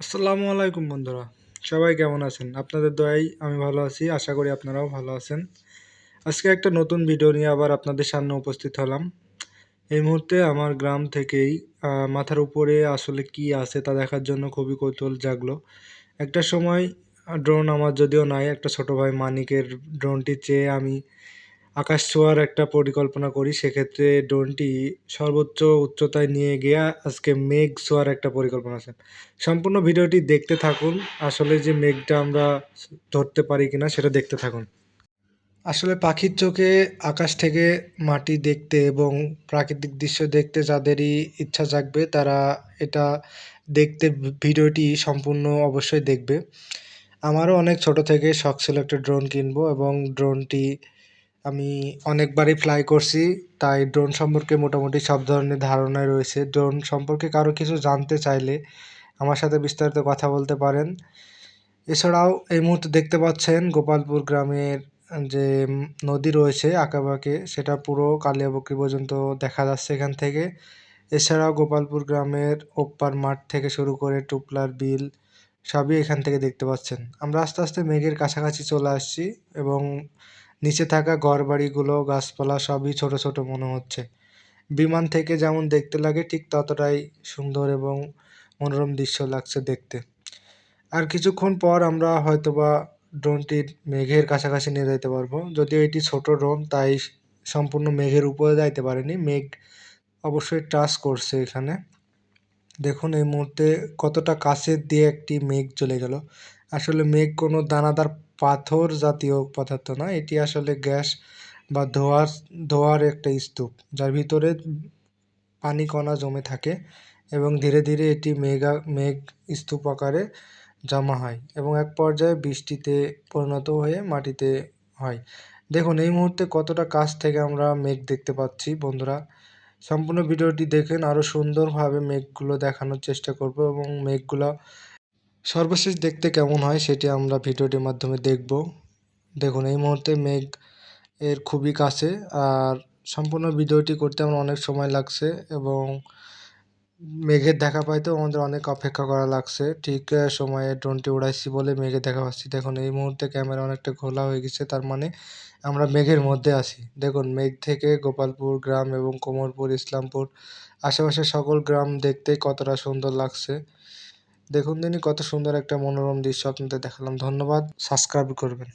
আসসালামু আলাইকুম বন্ধুরা। সবাই কেমন আছেন? আপনাদের দয়াই আমি ভালো আছি, আশা করি আপনারাও ভালো আছেন। আজকে একটা নতুন ভিডিও নিয়ে আবার আপনাদের সামনে উপস্থিত হলাম। এই মুহূর্তে আমার গ্রাম থেকেই মাথার উপরে আসলে কি আছে তা দেখার জন্য খুবই কৌতূহল জাগলো। একটা সময় ড্রোন আমার যদিও নাই, একটা ছোট ভাই মানিকের ড্রোনটি চেয়ে আমি আকাশ ছোঁয়ার একটা পরিকল্পনা করি, সেক্ষেত্রে ড্রোনটি সর্বোচ্চ উচ্চতায় নিয়ে গিয়ে আজকে মেঘ ছোঁয়ার একটা পরিকল্পনা আছে। সম্পূর্ণ ভিডিওটি দেখতে থাকুন, আসলে যে মেঘটা আমরা ধরতে পারি কিনা সেটা দেখতে থাকুন। আসলে পাখির চোখে আকাশ থেকে মাটি দেখতে এবং প্রাকৃতিক দৃশ্য দেখতে যাদেরই ইচ্ছা জাগবে, তারা এটা দেখতে ভিডিওটি সম্পূর্ণ অবশ্যই দেখবে। আমারও অনেক ছোট থেকে শখ ছিল একটা ড্রোন কিনবো এবং ড্রোনটি আমি অনেকবারই ফ্লাই করছি, তাই ড্রোন সম্পর্কে মোটামুটি সব ধরনের ধারণাই রয়েছে। ড্রোন সম্পর্কে কারও কিছু জানতে চাইলে আমার সাথে বিস্তারিত কথা বলতে পারেন। এছাড়াও এই মুহূর্তে দেখতে পাচ্ছেন গোপালপুর গ্রামের যে নদী রয়েছে আঁকাবাঁকে, সেটা পুরো কালিয়াবকরি পর্যন্ত দেখা যাচ্ছে এখান থেকে। এছাড়াও গোপালপুর গ্রামের ওপ্পার মাঠ থেকে শুরু করে টুপলার বিল সবই এখান থেকে দেখতে পাচ্ছেন। আমরা আস্তে আস্তে মেঘের কাছাকাছি চলে আসছি এবং নিচে থাকা ঘরবাড়িগুলো, গাছপালা সবই ছোট ছোট মনে হচ্ছে। বিমান থেকে যেমন দেখতে লাগে, ঠিক ততটাই সুন্দর এবং মনোরম দৃশ্য লাগছে দেখতে। আর কিছুক্ষণ পর আমরা হয়তোবা ড্রোনটি মেঘের কাছাকাছি নিয়ে যাইতে পারব। যদিও এটি ছোট ড্রোন, তাই সম্পূর্ণ মেঘের উপরে যাইতে পারেনি। মেঘ অবশ্যই টাচ করছে এখানে। দেখুন, এই মুহূর্তে কতটা কাছের দিয়ে একটি মেঘ চলে গেল। আসলে মেঘ কোনো দানাদার পাথর জাতীয় পদার্থ না, এটি আসলে গ্যাস বা ধোঁয়ার ধোঁয়ার একটা স্তূপ, যার ভিতরে পানি কণা জমে থাকে এবং ধীরে ধীরে এটি মেঘা, মেঘ স্তূপ আকারে জমা হয় এবং এক পর্যায়ে বৃষ্টিতে পরিণত হয়ে মাটিতে হয়। দেখুন, এই মুহূর্তে কতটা কাছ থেকে আমরা মেঘ দেখতে পাচ্ছি, বন্ধুরা? সম্পূর্ণ ভিডিওটি দেখেন আরও সুন্দরভাবে মেঘগুলো দেখানোর চেষ্টা করব এবং মেঘগুলো সর্বশেষ দেখতে কেমন হয় সেটি আমরা ভিডিওটির মাধ্যমে দেখব। দেখুন, এই মুহূর্তে মেঘ এর খুবই কাছে আর সম্পূর্ণ ভিডিওটি করতে আমার অনেক সময় লাগছে এবং মেঘের দেখা পাইতেও আমাদের অনেক অপেক্ষা করা লাগছে। ঠিক সময়ে ড্রোনটি উড়াইছি বলে মেঘের দেখা পাচ্ছি। দেখুন, এই মুহূর্তে ক্যামেরা অনেকটা ঘোলা হয়ে গেছে, তার মানে আমরা মেঘের মধ্যে আছি। দেখুন, মেঘ থেকে গোপালপুর গ্রাম এবং কোমরপুর, ইসলামপুর, আশেপাশের সকল গ্রাম দেখতে কতটা সুন্দর লাগছে। দেখুন দিনই কত সুন্দর একটা মনোরম দৃশ্য আপনাদের দেখালাম। ধন্যবাদ। সাবস্ক্রাইব করবেন।